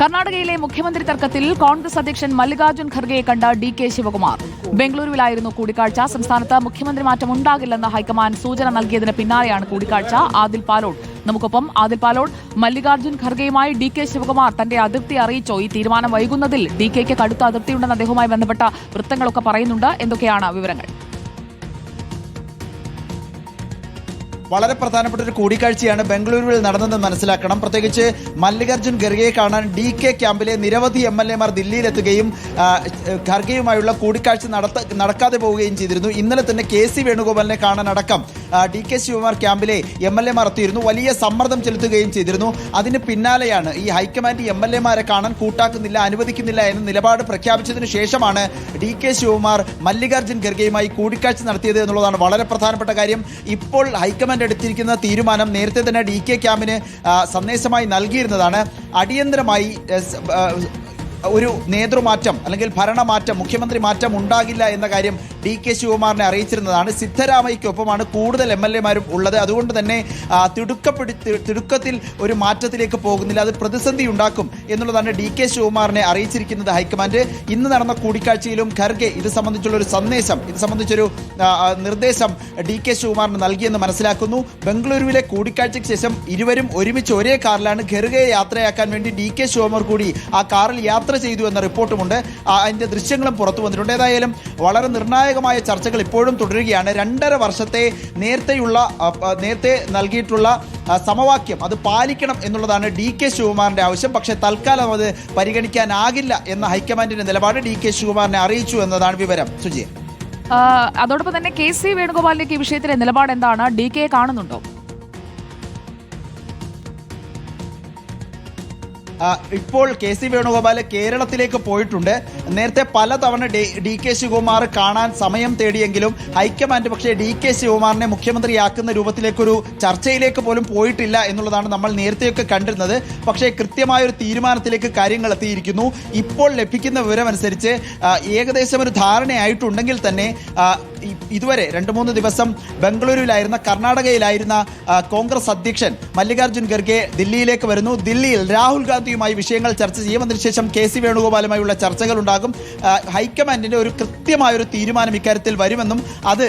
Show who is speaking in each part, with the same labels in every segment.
Speaker 1: കർണാടകയിലെ മുഖ്യമന്ത്രി തർക്കത്തിൽ കോൺഗ്രസ് അധ്യക്ഷൻ മല്ലികാർജുൻ ഖർഗെയെ കണ്ട ഡി കെ ശിവകുമാർ. ബംഗളൂരുവിലായിരുന്നു കൂടിക്കാഴ്ച. സംസ്ഥാനത്ത് മുഖ്യമന്ത്രി മാറ്റം ഉണ്ടാകില്ലെന്ന് ഹൈക്കമാൻഡ് സൂചന നൽകിയതിന് പിന്നാലെയാണ് കൂടിക്കാഴ്ച. ആദിൽ പാലോട്. നമുക്കൊപ്പം ആദിൽ പാലോട് മല്ലികാർജുൻ ഖർഗെയുമായി ഡി കെ ശിവകുമാർ തന്റെ അതിർത്തി അറിയിച്ചോ. ഈ തീരുമാനം വൈകുന്നതിൽ ഡി കെക്ക് കടുത്ത അതിർത്തിയുണ്ടെന്ന് അദ്ദേഹവുമായി ബന്ധപ്പെട്ട വൃത്തങ്ങളൊക്കെ പറയുന്നുണ്ട്. എന്തൊക്കെയാണ് വിവരങ്ങൾ?
Speaker 2: വളരെ പ്രധാനപ്പെട്ട ഒരു കൂടിക്കാഴ്ചയാണ് ബംഗളൂരുവിൽ നടന്നതെന്ന് മനസ്സിലാക്കണം. പ്രത്യേകിച്ച് മല്ലികാർജുൻ ഖർഗയെ കാണാൻ ഡി കെ ക്യാമ്പിലെ നിരവധി എം എൽ എമാർ ദില്ലിയിലെത്തുകയും ഖർഗെയുമായുള്ള കൂടിക്കാഴ്ച നടത്ത നടക്കാതെ പോവുകയും ചെയ്തിരുന്നു. ഇന്നലെ തന്നെ കെ സി വേണുഗോപാലിനെ കാണാനടക്കം ഡി കെ ശിവകുമാർ ക്യാമ്പിലെ എം എൽ എമാർ എത്തിയിരുന്നു. വലിയ സമ്മർദ്ദം ചെലുത്തുകയും ചെയ്തിരുന്നു. അതിന് പിന്നാലെയാണ് ഈ ഹൈക്കമാൻഡ് എം എൽ എമാരെ കാണാൻ കൂട്ടാക്കുന്നില്ല അനുവദിക്കുന്നില്ല എന്ന നിലപാട് പ്രഖ്യാപിച്ചതിന് ശേഷമാണ് ഡി കെ ശിവകുമാർ മല്ലികാർജുൻ ഖർഗെയുമായി കൂടിക്കാഴ്ച നടത്തിയത് എന്നുള്ളതാണ് വളരെ പ്രധാനപ്പെട്ട കാര്യം. ഇപ്പോൾ ഹൈക്കമാൻഡ് എടുത്തിരിക്കുന്ന തീരുമാനം നേരത്തെ തന്നെ ഡി കെ ക്യാമ്പിന് സന്ദേശമായി നൽകിയിരുന്നതാണ്. അടിയന്തരമായി ഒരു നേതൃമാറ്റം അല്ലെങ്കിൽ ഭരണമാറ്റം മുഖ്യമന്ത്രി മാറ്റം ഉണ്ടാകില്ല എന്ന കാര്യം ഡി കെ ശിവകുമാറിനെ അറിയിച്ചിരുന്നതാണ്. സിദ്ധരാമയ്ക്കൊപ്പമാണ് കൂടുതൽ എം എൽ എമാരും ഉള്ളത്. അതുകൊണ്ട് തന്നെ ആ, തിടുക്കത്തിൽ ഒരു മാറ്റത്തിലേക്ക് പോകുന്നില്ല. അത് പ്രതിസന്ധി ഉണ്ടാക്കും എന്നുള്ളതാണ് ഡി കെ ശിവകുമാറിനെ അറിയിച്ചിരിക്കുന്നത് ഹൈക്കമാൻഡ്. ഇന്ന് നടന്ന കൂടിക്കാഴ്ചയിലും ഖർഗെ ഇത് സംബന്ധിച്ചുള്ള ഒരു സന്ദേശം ഇത് സംബന്ധിച്ചൊരു നിർദ്ദേശം ഡി കെ ശിവകുമാറിന് നൽകിയെന്ന് മനസ്സിലാക്കുന്നു. ബംഗളൂരുവിലെ കൂടിക്കാഴ്ചയ്ക്ക് ശേഷം ഇരുവരും ഒരുമിച്ച് ഒരേ കാറിലാണ് ഖർഗയെ യാത്രയാക്കാൻ വേണ്ടി ഡി കെ ശിവകുമാർ കൂടി ആ കാറിൽ യാത്ര ചെയ്തു എന്ന റിപ്പോർട്ടുമുണ്ട്. അതിന്റെ ദൃശ്യങ്ങളും പുറത്തു വന്നിട്ടുണ്ട്. ഏതായാലും വളരെ നിർണായകമായ ചർച്ചകൾ ഇപ്പോഴും തുടരുകയാണ്. രണ്ടര വർഷത്തെ നേരത്തെയുള്ള നേരത്തെ നൽകിയിട്ടുള്ള സമവാക്യം അത് പാലിക്കണം എന്നുള്ളതാണ് ഡി കെ ശിവകുമാറിന്റെ ആവശ്യം. പക്ഷേ തൽക്കാലം അത് പരിഗണിക്കാനാകില്ല എന്ന ഹൈക്കമാൻഡിന്റെ നിലപാട് ഡി കെ ശിവകുമാറിനെ അറിയിച്ചു എന്നതാണ് വിവരം. സുജി
Speaker 1: ആ, അതോടൊപ്പം തന്നെ കെ സി വേണുഗോപാലിന്റെ ഈ വിഷയത്തിലെ നിലപാട് എന്താണ് ഡി കെ കാണുന്നുണ്ടോ?
Speaker 2: ഇപ്പോൾ കെ സി വേണുഗോപാൽ കേരളത്തിലേക്ക് പോയിട്ടുണ്ട്. നേരത്തെ പലതവണ ഡി- കെ ശിവകുമാർ കാണാൻ സമയം തേടിയെങ്കിലും ഹൈക്കമാൻഡ് പക്ഷേ ഡി കെ ശിവകുമാറിനെ മുഖ്യമന്ത്രിയാക്കുന്ന രൂപത്തിലേക്കൊരു ചർച്ചയിലേക്ക് പോലും പോയിട്ടില്ല എന്നുള്ളതാണ് നമ്മൾ നേരത്തെയൊക്കെ കണ്ടിരുന്നത്. പക്ഷേ കൃത്യമായ ഒരു തീരുമാനത്തിലേക്ക് കാര്യങ്ങൾ എത്തിയിരിക്കുന്നു. ഇപ്പോൾ ലഭിക്കുന്ന വിവരമനുസരിച്ച് ഏകദേശം ഒരു ധാരണയായിട്ടുണ്ടെങ്കിൽ തന്നെ ഇതുവരെ രണ്ട് മൂന്ന് ദിവസം ബംഗളൂരുവിലായിരുന്ന കർണാടകയിലായിരുന്ന കോൺഗ്രസ് അധ്യക്ഷൻ മല്ലികാർജുൻ ഖർഗെ ദില്ലിയിലേക്ക് വരുന്നു. ദില്ലിയിൽ രാഹുൽ ഗാന്ധിയുമായി വിഷയങ്ങൾ ചർച്ച ചെയ്യും. ശേഷം കെ സി വേണുഗോപാലുമായുള്ള ചർച്ചകൾ ഉണ്ടാകും ഹൈക്കമാൻഡിന്റെ ഒരു കൃത്യമായ ഒരു തീരുമാനം ഇക്കാര്യത്തിൽ വരുമെന്നും അത്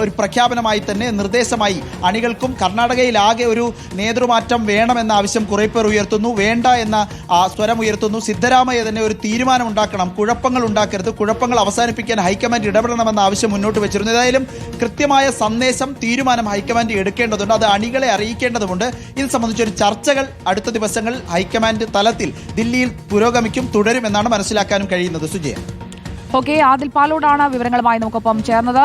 Speaker 2: ഒരു പ്രഖ്യാപനമായി തന്നെ നിർദ്ദേശമായി അണികൾക്കും കർണാടകയിലാകെ ഒരു നേതൃമാറ്റം വേണമെന്ന ആവശ്യം കുറെ പേർ ഉയർത്തുന്നു. വേണ്ട എന്ന സ്വരം ഉയർത്തുന്നു. സിദ്ധരാമയ്യ തന്നെ ഒരു തീരുമാനം ഉണ്ടാക്കണം. കുഴപ്പങ്ങൾ ഉണ്ടാക്കരുത്. കുഴപ്പങ്ങൾ അവസാനിപ്പിക്കാൻ ഹൈക്കമാൻഡ് ഇടപെടണമെന്ന ആവശ്യം മുന്നോട്ട് വെച്ചിരുന്നു. ഏതായാലും കൃത്യമായ സന്ദേശം തീരുമാനം ഹൈക്കമാൻഡ് എടുക്കേണ്ടതുണ്ട്. അത് അണികളെ അറിയിക്കേണ്ടതുണ്ട്. ഇത് സംബന്ധിച്ചൊരു ചർച്ചകൾ അടുത്ത ദിവസങ്ങൾ ഹൈക്കമാൻഡ് തലത്തിൽ ദില്ലിയിൽ പുരോഗമിക്കും തുടരുമെന്നാണ് മനസ്സിലാക്കാനും കഴിയുന്നത്. സുജയ.
Speaker 1: ഓക്കെ ആദിൽ പാലോടാണ് വിവരങ്ങളുമായി നമുക്കൊപ്പം ചേർന്നത്.